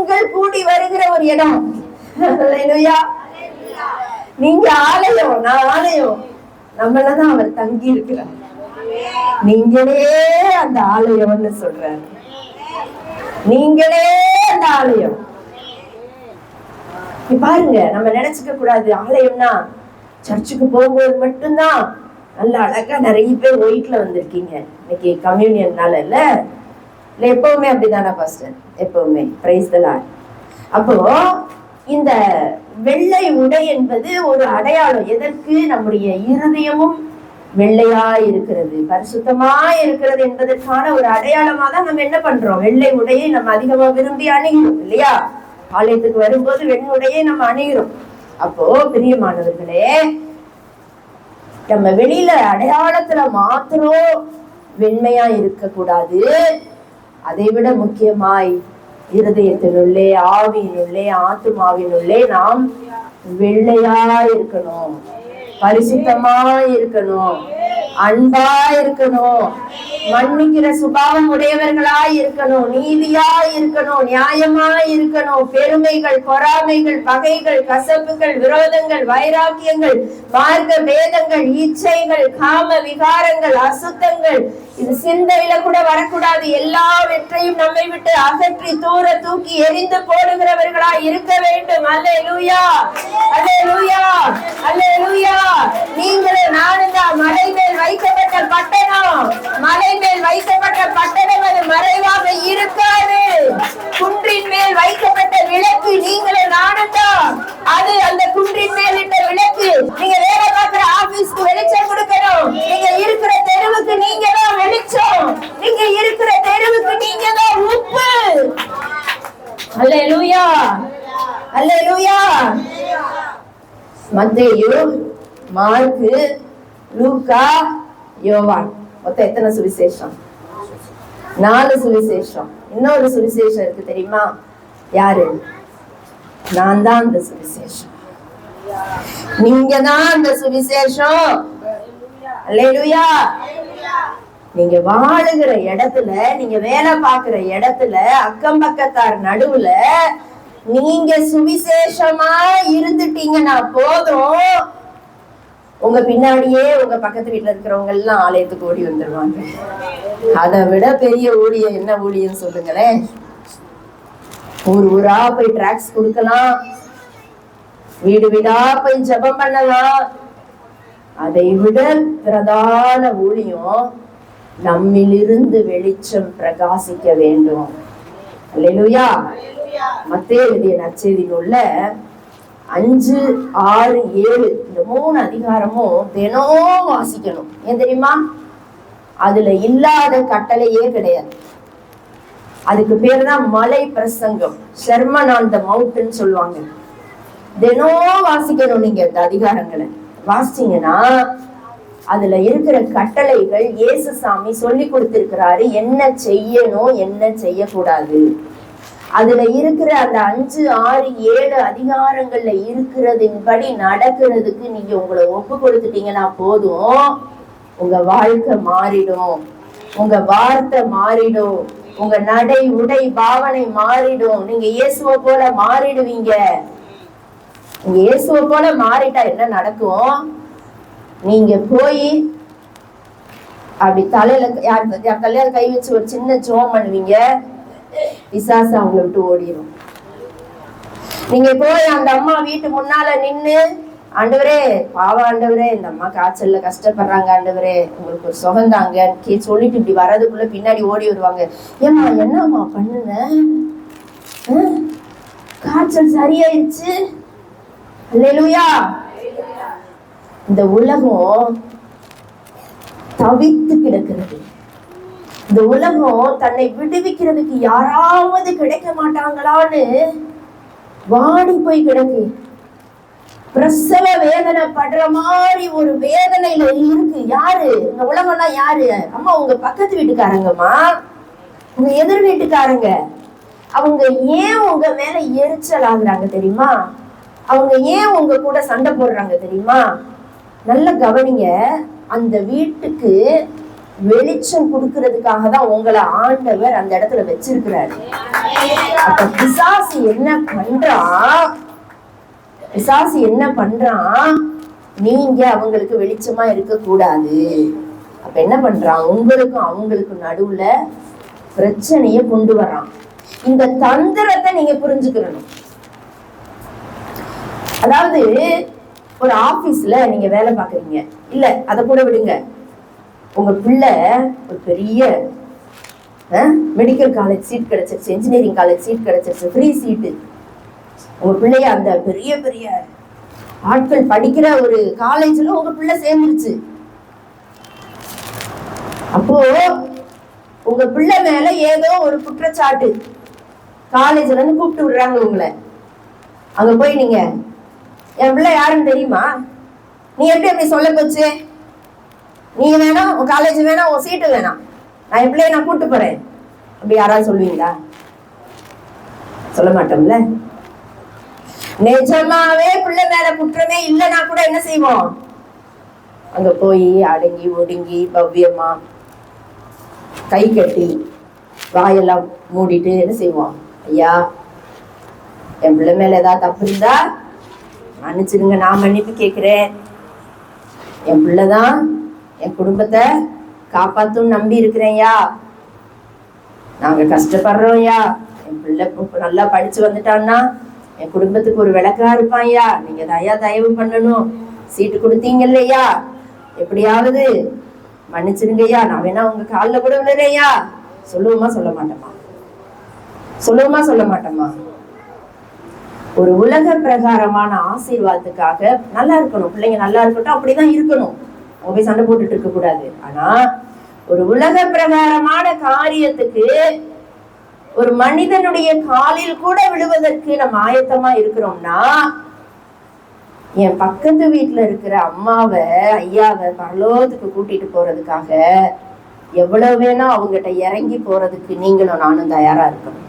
புகழ் கூடி வருகிற ஒரு இடம். நீங்க ஆலயம் நான் ஆலயம். நம்மளதான் அவர் தங்கி இருக்கிறார். நீங்களே அந்த ஆலயம்னு சொல்றாரு. நீங்களே அந்த ஆலயம். பாருங்க நம்ம நினைச்சுக்க கூடாது. ஆலயம்னா சர்ச்சுக்கு போகும்போது மட்டும்தான். நல்ல அழகா நிறைய பேர் ஒயிட்ல வந்திருக்கீங்க. இன்னைக்கு கம்யூனியன்னால இல்ல இல்ல எப்பவுமே அப்படிதானா பாஸ்டர் எப்பவுமே. பிரைஸ் அப்போ இந்த வெள்ளை உடை என்பது ஒரு அடையாளம். எதற்கு? நம்முடைய இருதயமும் வெள்ளையா இருக்கிறது. பரிசுத்தமா இருக்கிறது என்பதற்கான ஒரு அடையாளமா தான் நம்ம என்ன பண்றோம்? வெள்ளை உடையை நம்ம அதிகமா விரும்பி அணுகிறோம் இல்லையா? ஆலயத்துக்கு வரும்போது வெண்ணுடையை நம்ம அணுகிறோம். அப்போ பிரியமானவர்களே நம்ம வெளியில அடையாளத்துல மாத்திரம் வெண்மையா இருக்க கூடாது அதை விட முக்கியமாய் இருதயத்தினுள்ளே ஆவியினுள்ளே ஆத்துமாவினுள்ளே நாம் வெள்ளையா இருக்கணும் பரிசுத்தமா இருக்கணும் அன்பா இருக்கணும் மன்னிக்கிற சுபாவம் உடையவர்களா இருக்கணும் நீதியா இருக்கணும் நியாயமா இருக்கணும். பெருமைகள் பொறாமைகள் பகைகள் கசப்புகள் விரோதங்கள் வைராக்கியங்கள் மார்க்க வேதங்கள் இச்சைகள் காம விகாரங்கள் அசுத்தங்கள். இது சிந்தையில கூட வரக்கூடாது. எல்லாவற்றையும் நம்மை விட்டு அகற்றி தூர தூக்கி எரிந்து போடுகிறவர்களா இருக்க வேண்டும். அல்லேலூயா! அல்லே லூயா நீங்களே நானும் தான் மலை மேல் வைக்கப்பட்ட பட்டணம். மலை மேல் வைக்கப்பட்ட பட்டணம் அது மறைவாக இருக்காது. குன்றின் மேல் வைக்கப்பட்ட விளக்கு நீங்களே நானும் தான் அது அந்த குன்றின் மேல் இட்ட விளக்கு. நீங்க வேலை பார்க்கிற ஆபீஸ்க்கு வெளிச்சம் கொடுக்கணும். நீங்க இருக்கிற தெருவுக்கு நீங்க தான் வெளிச்சம். நீங்க இருக்கிற தெருவுக்கு நீங்க தான் உப்பு. அல்ல லூயா மத்தேயு மார்க்கு லூக்கா யோவான். மொத்தம் எத்தனை சுவிசேஷம்? நாலு சுவிசேஷம். இன்னொரு சுவிசேஷம் இருக்கு தெரியுமா? யாரு? நான் தான் அந்த சுவிசேஷம். நீங்க தான் அந்த சுவிசேஷம். நீங்க வாழுகிற இடத்துல நீங்க வேலை பார்க்கிற இடத்துல அக்கம் பக்கத்தார் நடுவுல நீங்க சுவிசேஷமா இருந்துட்டீங்கன்னா போதும். உங்க பின்னாடியே உங்க பக்கத்து வீட்டுல இருக்கிறவங்க எல்லாம் ஆலயத்துக்கு ஓடி வந்துருவாங்க. அதை விட பெரிய ஊழியம் என்ன ஊழியம் சொல்லுங்களேன். ஊர் ஊரா போய் டிராக்ஸ் கொடுக்கலாம். வீடு வீடா போய் ஜெபம் பண்ணலாம். அதை விட பிரதான ஊழியம் நம்மிலிருந்து வெளிச்சம் பிரகாசிக்க வேண்டும். அல்லேலூயா. மத்திய எழுதிய நச்செய்தி நூல்ல அஞ்சு ஆறு ஏழு இந்த மூணு அதிகாரமும் தினம் வாசிக்கணும். ஏன் தெரியுமா? அதுல இல்லாத கட்டளையே கிடையாது. அதுக்கு பேர் தான் மலை பிரசங்கம். ஷர்மன் ஆன் த மவுண்டன் சொல்லுவாங்க. தினம் வாசிக்கணும் நீங்க இந்த அதிகாரங்களை. வாசிச்சீங்கன்னா அதுல இருக்கிற கட்டளைகள் இயேசு சாமி சொல்லி கொடுத்திருக்கிறாரு. என்ன செய்யணும் என்ன செய்யக்கூடாது? அதுல இருக்கிற அந்த அஞ்சு ஆறு ஏழு அதிகாரங்கள்ல இருக்கிறதின்படி நடக்கிறதுக்கு நீங்க உங்களை ஒப்பு கொடுத்துட்டீங்கன்னா போதும். உங்க வாழ்க்கை மாறிடும். உங்க வார்த்தை மாறிடும். உங்க நடை உடை பாவனை மாறிடும். நீங்க இயேசுவை போல மாறிடுவீங்க. இயேசுவ இயேசுவை போல மாறிட்டா என்ன நடக்கும்? நீங்க போய் அப்படி தலையில தலையில கை வச்சு ஒரு சின்ன ஜோம் பண்ணுவீங்க. பிசாசு அவங்கள விட்டு ஓடிடும் நீங்க போய் அந்த அம்மா வீட்டு முன்னால நின்னு ஆண்டவரே பாவம் ஆண்டவரே இந்த அம்மா காய்ச்சல்ல கஷ்டப்படுறாங்க ஆண்டவரே உங்களுக்கு ஒரு சுகந்தாங்க கே சொல்லிட்டு இப்படி வர்றதுக்குள்ள பின்னாடி ஓடி வருவாங்க. ஏம்மா என்னம்மா பண்ணுன? காய்ச்சல் சரியாயிருச்சு அல்லேலூயா. இந்த உலகம் தவித்து கிடக்கிறது. இந்த உலகம் தன்னை விடுவிக்கிறதுக்கு யாராவது கிடைக்க மாட்டாங்களான்னு வாடி போய் கிடக்கு. பிரசவ வேதனை படுற மாதிரி ஒரு வேதனையில இருக்கு. யாரு? இந்த உலகம்னா யாரு? அம்மா உங்க பக்கத்து வீட்டுக்காரங்கம்மா. உங்க எதிர் வீட்டுக்காரங்க. அவங்க ஏன் உங்க மேல எரிச்சல் ஆகுறாங்க தெரியுமா? அவங்க ஏன் உங்க கூட சண்டை போடுறாங்க தெரியுமா? நல்ல கவனிங்க. அந்த வீட்டுக்கு வெளிச்சம் கொடுக்கறதுக்காக தான் உங்களை ஆண்டவர் அந்த இடத்துல வச்சிருக்கிறாரு. அப்ப பிசாசு என்ன பண்றான் பிசாசு என்ன பண்றான் நீங்க அவங்களுக்கு வெளிச்சமா இருக்க கூடாது அப்ப என்ன பண்றான் உங்களுக்கும் அவங்களுக்கும் நடுவுல பிரச்சனைய கொண்டு வர்றான். இந்த தந்திரத்தை நீங்க புரிஞ்சுக்கணும் அதாவது ஒரு ஆபீஸ்ல நீங்க வேலை பாக்குறீங்க இல்ல அதை கூட விடுங்க. உங்கள் பிள்ளை ஒரு பெரிய மெடிக்கல் காலேஜ் சீட் கிடச்சிருச்சு இன்ஜினியரிங் காலேஜ் சீட் கிடச்சிருச்சு ஃப்ரீ சீட்டு உங்கள் பிள்ளைய அந்த பெரிய பெரிய ஆட்கள் படிக்கிற ஒரு காலேஜில் உங்கள் பிள்ளை சேர்ந்துருச்சு. அப்போ உங்க பிள்ளை மேல ஏதோ ஒரு குற்றச்சாட்டு. காலேஜ்ல இருந்து கூப்பிட்டு விடுறாங்க உங்களை. அங்க போய் நீங்க என் பிள்ளை யாருன்னு தெரியுமா? நீ எப்படி அப்படி சொல்ல போச்சு? நீ வேணாம் உன் காலேஜ் வேணாம் உன் சீட்டு வேணாம் நான் என் பிள்ளைய நான் கூட்டு போறேன். அப்படி யாராவது சொல்லுவீங்களா? சொல்ல மாட்டோம்ல? நிஜமாவே பிள்ளை மேல குற்றமே இல்லைன்னா கூட என்ன செய்வோம்? அங்க போய் அடங்கி ஒடுங்கி பவ்யமா கை கட்டி வாயெல்லாம் மூடிட்டு என்ன செய்வோம்? ஐயா என் பிள்ளை மேல ஏதாவது தப்பு இருந்தா மன்னிச்சிடுங்க நான் மன்னிப்பு கேட்கிறேன். என் பிள்ளைதான் என் குடும்பத்தை காப்பாத்தும் நம்பி இருக்கிறேன்யா. நாங்க கஷ்டப்படுறோம்யா. என் பிள்ளை நல்லா படிச்சு வந்துட்டான்னா என் குடும்பத்துக்கு ஒரு விளக்கா இருப்பான்யா. நீங்க தயா தயவு பண்ணணும். சீட்டு கொடுத்தீங்க இல்லையா எப்படியாவது மன்னிச்சிருங்கய்யா. நான் வேணா உங்க காலில் கூட விழுறேன்யா. சொல்லுவோமா சொல்ல மாட்டோமா? சொல்லுவோமா சொல்ல மாட்டோமா? ஒரு உலக பிரகாரமான ஆசீர்வாதத்துக்காக நல்லா இருக்கணும். பிள்ளைங்க நல்லா இருக்கட்டும் அப்படிதான் இருக்கணும். அவங்க போய் சண்டை போட்டுட்டு இருக்க கூடாது. ஆனா ஒரு உலக பிரகாரமான காரியத்துக்கு ஒரு மனிதனுடைய காலில் கூட விழுவதற்கு நம்ம ஆயத்தமா இருக்கிறோம்னா என் பக்கத்து வீட்டுல இருக்கிற அம்மாவை ஐயாவை பரலோகத்துக்கு கூட்டிட்டு போறதுக்காக எவ்வளவு வேணா அவங்ககிட்ட இறங்கி போறதுக்கு நீங்களும் நானும் தயாரா இருக்கணும்.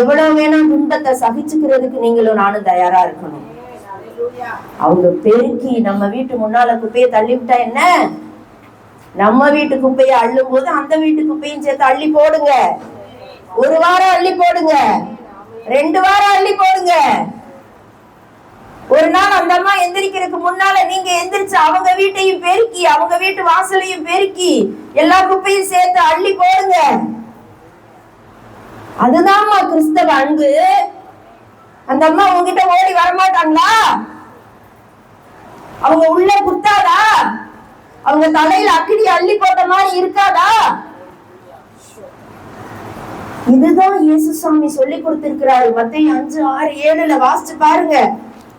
எவ்வளவு வேணா துன்பத்தை சகிச்சுக்கிறதுக்கு நீங்களும் நானும் தயாரா இருக்கணும். அவங்க பெருக்கி நம்ம வீட்டு முன்னால குப்பையை தள்ளி விட்டா என்ன? நம்ம வீட்டு குப்பையை அள்ளும் போது அந்த வீட்டு குப்பையும் சேர்த்து அள்ளி போடுங்க. ஒரு வாரம் அள்ளி போடுங்க. ரெண்டு வாரம் அள்ளி போடுங்க. ஒரு நாள் அந்த அம்மா எந்திரிக்கிறதுக்கு முன்னால நீங்க எந்திரிச்சு அவங்க வீட்டையும் பெருக்கி அவங்க வீட்டு வாசலையும் பெருக்கி எல்லா குப்பையும் சேர்த்து அள்ளி போடுங்க. அதுதான்மா கிறிஸ்தவ அன்பு. அந்த அம்மா உங்ககிட்ட ஓடி வரமாட்டாங்களா? அவங்க உள்ள குத்தாதா? அவங்க தலையில அக்கிடி அள்ளி போட்ட மாதிரி இருக்காதா? இதுதான் இயேசு சாமி சொல்லி கொடுத்திருக்கிறாரு. மத்திய அஞ்சு ஆறு ஏழுல வாசிச்சு பாருங்க.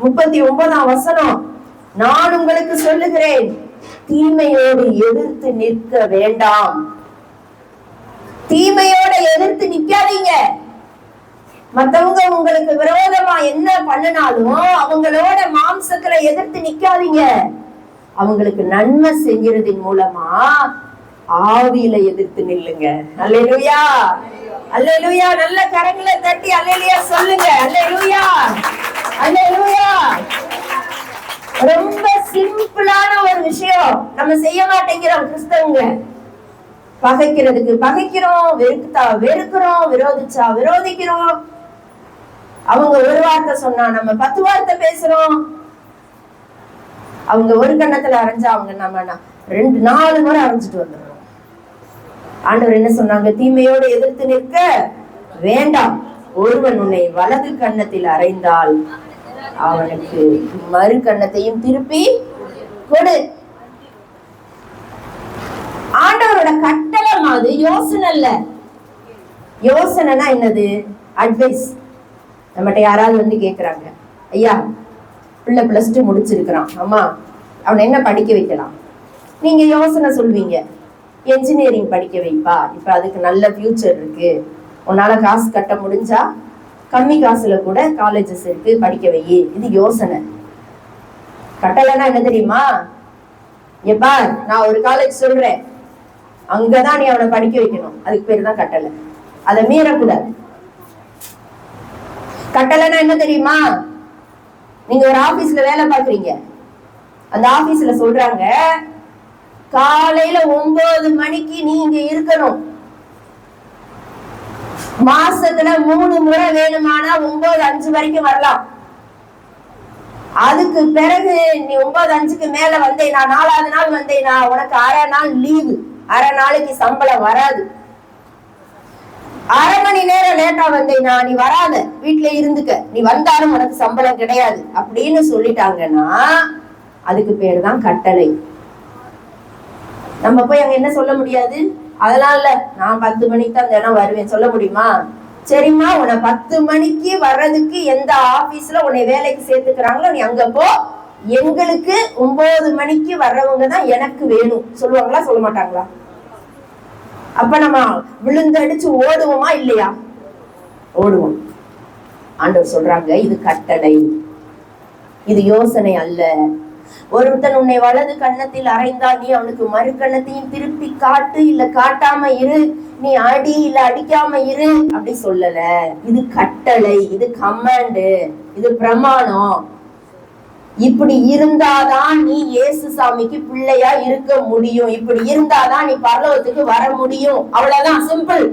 முப்பத்தி ஒன்பதாம் வசனம். நான் உங்களுக்கு சொல்லுகிறேன் தீமையோடு எதிர்த்து நிற்க வேண்டாம். தீமையோட எதிர்த்து நிக்காதீங்க மத்தவங்க உங்களுக்கு விரோதமா என்ன பண்ணினாலும் அவங்களோட மாம்சத்துல எதிர்த்து நிக்காதீங்க. அவங்களுக்கு நன்மை செய்யறதின் மூலமா ஆவியில எதிர்த்து நில்லுங்க. அல்லேலுயா. அல்லேலுயா. நல்ல கரங்களை தட்டி அல்லேலுயா சொல்லுங்க. அல்லேலுயா. அல்லேலுயா. ரொம்ப சிம்பிளான ஒரு விஷயம். நம்ம செய்ய மாட்டேங்கிறோம் கிறிஸ்தவங்க. பகைக்கிறதுக்கு பகைக்கிறோம். வெறுக்குத்தா வெறுக்கிறோம். விரோதிச்சா விரோதிக்கிறோம். அவங்க ஒரு வார்த்தை சொன்னா நம்ம பத்து வார்த்தை பேசுறோம். அவங்க ஒரு கண்ணத்துல அரைஞ்சா அவங்க நம்ம ரெண்டு நாலு முறை அரைஞ்சிட்டு வந்துடுறோம். ஆண்டவர் என்ன சொன்னாங்க? தீமையோடு எதிர்த்து நிற்க வேண்டாம். ஒருவன் உன்னை வலது கன்னத்தில் அரைந்தால் அவனுக்கு மறு கன்னத்தையும் திருப்பி கொடு. ஆண்டவரோட கட்டளை மாதிரி யோசனை இல்ல. யோசனைனா என்னது? அட்வைஸ் நம்மகிட்ட யாராவது வந்து கேட்குறாங்க ஐயா பிள்ளை ப்ளஸ் டூ முடிச்சிருக்கிறான். அம்மா அவனை என்ன படிக்க வைக்கலாம்? நீங்கள் யோசனை சொல்வீங்க என்ஜினியரிங் படிக்க வைப்பா. இப்போ அதுக்கு நல்ல ஃப்யூச்சர் இருக்குது உன்னால் காசு கட்ட முடிஞ்சா கம்மி காசில் கூட காலேஜஸ் இருக்கு படிக்க வை. இது யோசனை. கட்டளைன்னா என்ன தெரியுமா? எப்பா நான் ஒரு காலேஜ் சொல்றேன். அங்கதான் நீ அவனை படிக்க வைக்கணும். அதுக்கு பேர் தான் கட்டளை அதை மீறக்கூடாது. கட்டளைன்னா என்ன தெரியுமா? நீங்க ஒரு ஆபீஸ்ல வேலை பாக்குறீங்க அந்த ஆபீஸ்ல சொல்றாங்க காலையில ஒன்பது மணிக்கு நீங்க இருக்கணும். மாசத்துல மூணு முறை வேணுமானா ஒன்பது அஞ்சு வரைக்கும் வரலாம். அதுக்கு பிறகு நீ ஒன்பது அஞ்சுக்கு மேல வந்தேனா நாலாவது நாள் வந்தேனா உனக்கு அரை நாள் லீவு அரை நாளைக்கு சம்பளம் வராது. அரை மணி நேரம் லேட்டா வந்தீங்கன்னா நீ வராத. வீட்டுல இருந்துக்க. நீ வந்தாலும் உனக்கு சம்பளம் கிடையாது. அப்படின்னு சொல்லிட்டாங்கன்னா அதுக்கு பேர் தான் கட்டளை. நம்ம போய் அங்க என்ன சொல்ல முடியாது? அதெல்லாம் இல்ல. நான் பத்து மணிக்கு தான் தினம் வருவேன். சொல்ல முடியுமா? சரிம்மா. உன்னை பத்து மணிக்கு வர்றதுக்கு எந்த ஆபீஸ்ல உன்னை வேலைக்கு சேர்த்துக்கிறாங்களோ நீ அங்க போ. எங்களுக்கு ஒன்பது மணிக்கு வர்றவங்க தான் எனக்கு வேணும். சொல்லுவாங்களா? சொல்ல மாட்டாங்களா? அப்ப நம்ம விழுந்தடிச்சு ஓடுவோமா இல்லையா? ஓடுவோம். ஆண்டவர் சொல்றாங்க இது கட்டளை இது யோசனை அல்ல. ஒருத்தன் உன்னை வலது கன்னத்தில் அறைந்தால் நீ அவனுக்கு மறு கன்னத்தையும் திருப்பி காட்டு இல்ல காட்டாம இரு. நீ அடி இல்ல அடிக்காம இரு. அப்படி சொல்லல. இது கட்டளை இது கமாண்டு இது பிரமாணம். இப்படி இருந்தாதான் நீ இயேசு சாமிக்கு பிள்ளையா இருக்க முடியும். இப்படி இருந்தாதான் நீ பரலோகத்துக்கு வர முடியும். அவ்வளவுதான். சிம்பிள்